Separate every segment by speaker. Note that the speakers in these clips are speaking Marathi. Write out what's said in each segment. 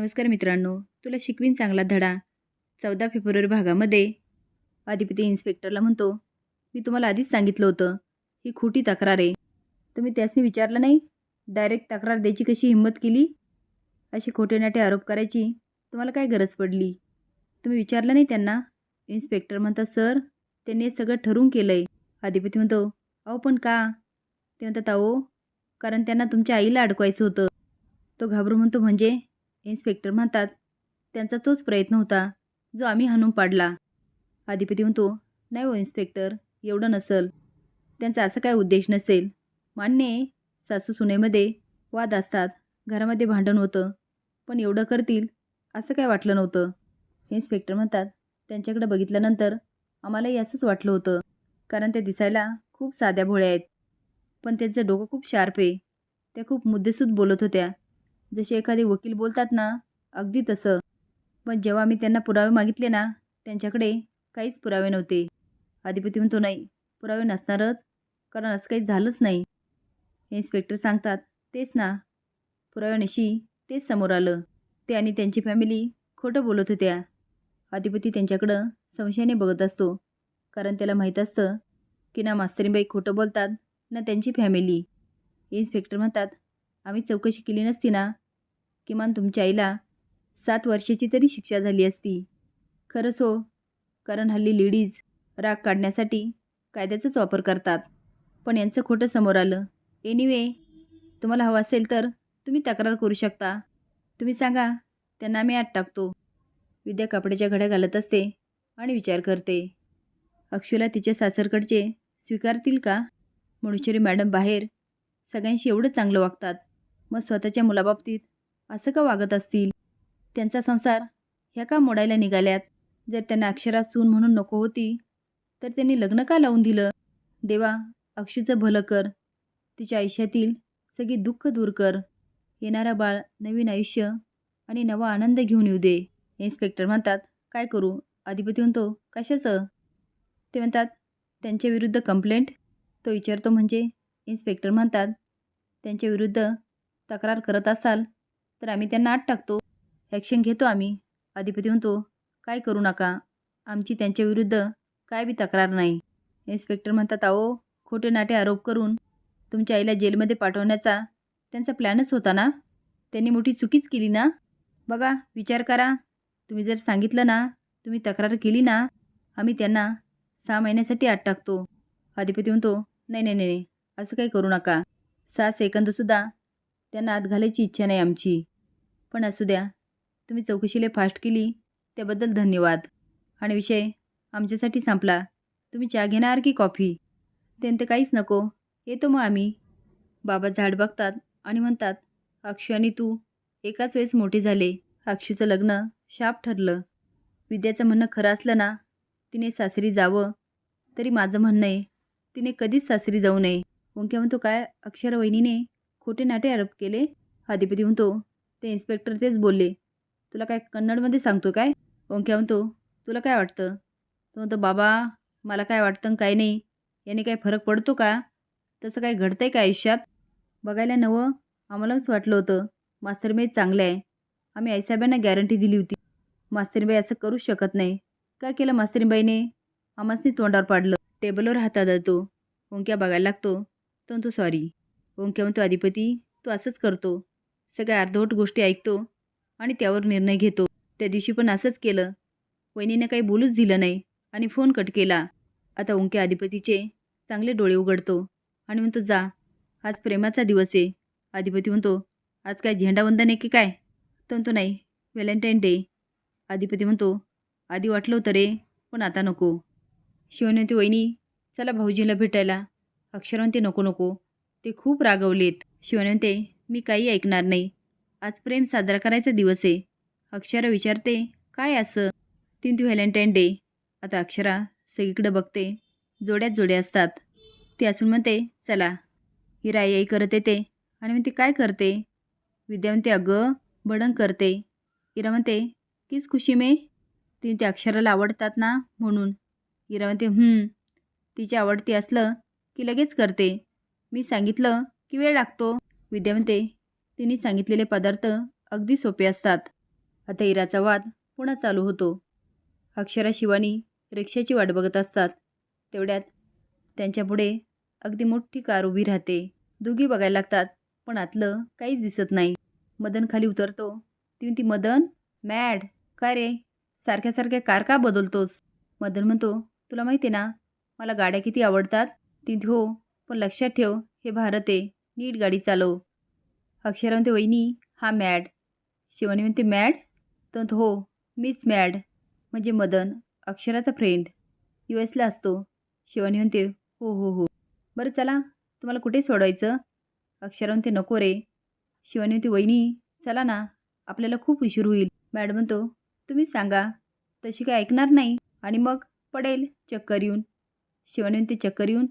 Speaker 1: नमस्कार मित्रांनो तुला शिकवीन चांगला धडा. चौदा फेब्रुवारी भागामध्ये अधिपती इन्स्पेक्टरला म्हणतो मी तुम्हाला आधीच सांगितलं होतं ही खोटी तक्रार आहे. तुम्ही त्यासनी विचारलं नाही? डायरेक्ट तक्रार द्यायची कशी हिंमत केली? अशी खोटे नाटे आरोप करायची तुम्हाला काय गरज पडली? तुम्ही विचारलं नाही त्यांना? इन्स्पेक्टर म्हणतात सर त्यांनी हे सगळं ठरवून केलं आहे अधिपती म्हणतो अहो पण का? ते म्हणतात अहो कारण त्यांना तुमच्या आईला अडकवायचं होतं. तो घाबरून म्हणतो म्हणजे? इन्स्पेक्टर म्हणतात त्यांचा तोच प्रयत्न होता जो आम्ही हाणून पाडला. अधिपती म्हणतो नाही हो इन्स्पेक्टर एवढं नसल. त्यांचा असं काय उद्देश नसेल. मान्य आहे सासू सुनेमध्ये वाद असतात घरामध्ये भांडण होतं पण एवढं करतील असं काय वाटलं नव्हतं. इन्स्पेक्टर म्हणतात त्यांच्याकडे बघितल्यानंतर आम्हालाही असंच वाटलं होतं कारण ते दिसायला खूप साध्या भोळ्या आहेत. पण त्यांचं डोकं खूप शार्प आहे. त्या खूप मुद्देसूद बोलत होत्या. जसे एखादे वकील बोलतात ना अगदी तसं. पण जेव्हा मी त्यांना पुरावे मागितले ना त्यांच्याकडे काहीच पुरावे नव्हते. अधिपती म्हणतो नाही पुरावे नसणारच कारण असं काही झालंच नाही. इन्स्पेक्टर सांगतात तेच ना पुराव्यानिशी तेच समोर आलं. ते आणि त्यांची फॅमिली खोटं बोलत होत्या. अधिपती त्यांच्याकडं संशयाने बघत असतो कारण त्याला माहीत असतं की ना मास्तरीबाई खोटं बोलतात ना त्यांची फॅमिली. इन्स्पेक्टर म्हणतात आम्ही चौकशी केली नसती ना किमान तुमच्या आईला सात वर्षाची तरी शिक्षा झाली असती. खरंच हो कारण हल्ली लेडीज राग काढण्यासाठी कायद्याचाच वापर करतात. पण यांचं खोटं समोर आलं. एनिवे तुम्हाला हवं असेल तर तुम्ही तक्रार करू शकता. तुम्ही सांगा त्यांना मी आत टाकतो. विद्या कपड्याच्या घड्या घालत असते आणि विचार करते. अक्षुला तिच्या सासरकडचे स्वीकारतील का? मणुश्वरी मॅडम बाहेर सगळ्यांशी एवढं चांगलं वागतात. मग स्वतःच्या मुलाबाबतीत असं का वागत असतील? त्यांचा संसार ह्या का मोडायला निघाल्यात? जर त्यांना अक्षरा सून म्हणून नको होती तर त्यांनी लग्न का लावून दिलं? देवा अक्षीचं भलं कर. तिच्या आयुष्यातील सगळी दुःख दूर कर. येणारा बाळ नवीन आयुष्य आणि नवा आनंद घेऊन येऊ दे. इन्स्पेक्टर म्हणतात काय करू? अधिपती म्हणतो कशाचं? ते म्हणतात त्यांच्या विरुद्ध कंप्लेंट? तो विचारतो म्हणजे इन्स्पेक्टर म्हणतात त्यांच्या विरुद्ध तक्रार करत असाल तर आम्ही त्यांना आत टाकतो. ॲक्शन घेतो आम्ही. अधिपती म्हणतो काय करू नका. आमची त्यांच्याविरुद्ध काय बी तक्रार नाही. इन्स्पेक्टर म्हणतात अहो खोटे नाटे आरोप करून तुमच्या आईला जेलमध्ये पाठवण्याचा त्यांचा प्लॅनच होता ना? त्यांनी मोठी चुकीच केली ना? बघा विचार करा. तुम्ही जर सांगितलं ना तुम्ही तक्रार केली ना आम्ही त्यांना सहा महिन्यासाठी आत टाकतो. अधिपती म्हणतो नाही नाही नाही असं काही करू नका. सहा सेकंदसुद्धा त्यांना आत घालायची इच्छा नाही आमची. पण असू द्या तुम्ही चौकशीला फास्ट केली त्याबद्दल धन्यवाद. आणि विषय आमच्यासाठी संपला. तुम्ही चहा घेणार की कॉफी? त्यांचं काहीच नको. येतो मग आम्ही. बाबा झाड बघतात आणि म्हणतात अक्षू आणि तू एकाच वेळेस मोठे झाले. अक्षूचं लग्न शाप ठरलं. विद्याचं म्हणणं खरं असलं ना तिने सासरी जावं. तरी माझं म्हणणं आहे तिने कधीच सासरी जाऊ नये. ओंक्या म्हणतो काय अक्षरवहिनीने खोटे नाटे आरोप केले? अधिपती म्हणतो ते इन्स्पेक्टर तेच बोलले. तुला काय कन्नडमध्ये सांगतो काय? ओंक्या म्हणतो तुला काय वाटतं? तो म्हणतो बाबा मला काय वाटतं आणि काय नाही. याने काय फरक पडतो का? तसं काय घडतं आहे का आयुष्यात? बघायला नवं आम्हालाच वाटलं होतं मास्तरबाई चांगलं आहे. आम्ही आईसाहेबांना गॅरंटी दिली होती. मास्तरीबाई असं करू शकत नाही. काय केलं मास्तरीबाईने? आम्हासनी तोंडावर पाडलं. टेबलवर हातात धरतो ओंक्या बघायला लागतो. तो म्हणतो सॉरी ओंक्या म्हणतो अधिपती तू असंच करतो. सगळ्या अर्धवट गोष्टी ऐकतो आणि त्यावर निर्णय घेतो. त्या दिवशी पण असंच केलं. वहिनीनं काही बोलूच दिलं नाही आणि फोन कट केला. आता ओंक्या अधिपतीचे चांगले डोळे उघडतो आणि म्हणतो जा. आज प्रेमाचा दिवस आहे. अधिपती म्हणतो आज काय झेंडावंदन आहे की काय? तो म्हणतो नाही. Valentine day. अधिपती म्हणतो आधी वाटलं होतं रे पण आता नको. शिवनवंती वहिनी चला भाऊजीला भेटायला. अक्षरवंती नको नको. ते खूप रागवलेत. शिवनवंते मी काही ऐकणार नाही. आज प्रेम साजरा करायचा दिवस आहे. अक्षरा विचारते काय असं? तीन ती व्हॅलेंटाईन डे. आता अक्षरा सगळीकडे बघते. जोड्यात जोड्या असतात. ती असून म्हणते चला. ही राई करत येते. आणि म्हणते काय करते? विद्या म्हणते अगं भडंग करते. इरा म्हणते कीच खुशी मे? ती त्या अक्षराला आवडतात ना म्हणून. इरा म्हणते तिची आवडती असलं की लगेच करते. मी सांगितलं की वेळ लागतो. विद्या म्हणते तिने सांगितलेले पदार्थ अगदी सोपे असतात. आता इराचा वाद पुन्हा चालू होतो. अक्षरा शिवानी रिक्षाची वाट बघत असतात. तेवढ्यात त्यांच्यापुढे अगदी मोठी कार उभी राहते. दोघी बघायला लागतात पण आतलं काहीच दिसत नाही. मदन खाली उतरतो. ती म्हणती मदन मॅड काय रे? सारख्या सारख्या कार का बदलतोस? मदन म्हणतो तुला माहिती आहे ना मला गाड्या किती आवडतात? ती हो पण लक्षात ठेव हे भारत आहे. नीट गाडी चालव. अक्षरा म्हणते वहिनी हा मॅड. शिवानी म्हणते मॅड? तर हो मीच मॅड. म्हणजे मदन अक्षराचा फ्रेंड. यू एसला असतो. शिवानी म्हणते हो हो हो. बरं चला. तुम्हाला कुठे सोडवायचं? अक्षरा म्हणते नको रे. शिवानी म्हणते वहिनी चला ना. आपल्याला खूप उशीर होईल. मॅड म्हणतो तुम्हीच सांगा. तशी काय ऐकणार नाही. आणि मग पडेल चक्कर येऊन. शिवानी म्हणते चक्कर येऊन?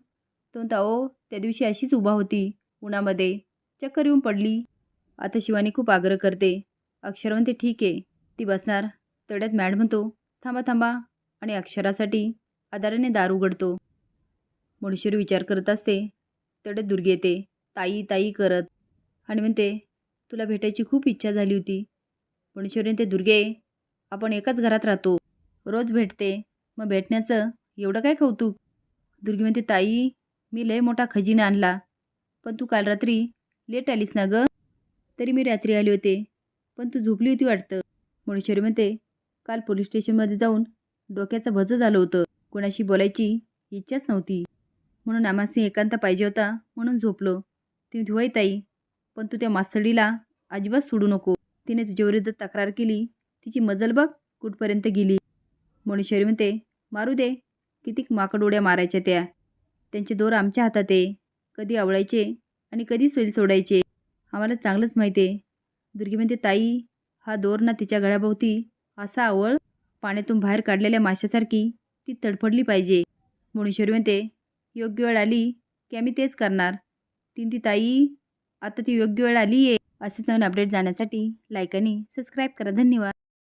Speaker 1: तो म्हणता ओ त्या दिवशी अशीच उभा होती. उन्हामध्ये चक्कर येऊन पडली. आता शिवानी खूप आग्रह करते. अक्षर म्हणते ठीक आहे ती बसणार. तेवढ्यात मॅड म्हणतो थांबा थांबा. आणि अक्षरासाठी आधाराने दार उघडतो. मनुष्यरी विचार करत असते. तेवढ्यात दुर्गे येते. ताई ताई करत. आणि म्हणते तुला भेटायची खूप इच्छा झाली होती. मनुष्यरी म्हणते दुर्गे आपण एकाच घरात राहतो. रोज भेटते. मग भेटण्याचं एवढं काय कौतुक? दुर्गी म्हणते ताई मी लय मोठा खजिना आणला. पण तू काल रात्री लेट आलीस ना गं? तरी मी रात्री आले होते. पण तू झोपली होती वाटतं. मुळेश्वरी म्हणते काल पोलीस स्टेशनमध्ये जाऊन डोक्याचं भजं झालं होतं. कोणाशी बोलायची इच्छाच नव्हती. म्हणून आम्हासी एकांत पाहिजे होता म्हणून झोपलो. ती धुवाई ताई पण तू त्या मास्तडीला अजिबात सोडू नको. तिने तुझ्याविरुद्ध तक्रार केली. तिची मजल बघ कुठपर्यंत गेली. मुळेश्वरी म्हणते मारू दे. किती माकड उड्या मारायच्या त्या. त्यांचे दोर आमच्या हातात आहे. कधी आवळायचे आणि कधी सोयी सोडायचे. आम्हाला चांगलंच माहिती आहे. दुर्गी म्हणते ताई हा दोर ना तिच्या गळ्याभोवती असा आवळ पाण्यातून बाहेर काढलेल्या माशासारखी ती तडफडली पाहिजे. मुणेश्वरी म्हणते योग्य वेळ आली की आम्ही तेच करणार. तीन ती ताई आता ती योग्य वेळ आली आहे असेच नवीन अपडेट जाण्यासाठी लाईक आणि सबस्क्राईब करा. धन्यवाद.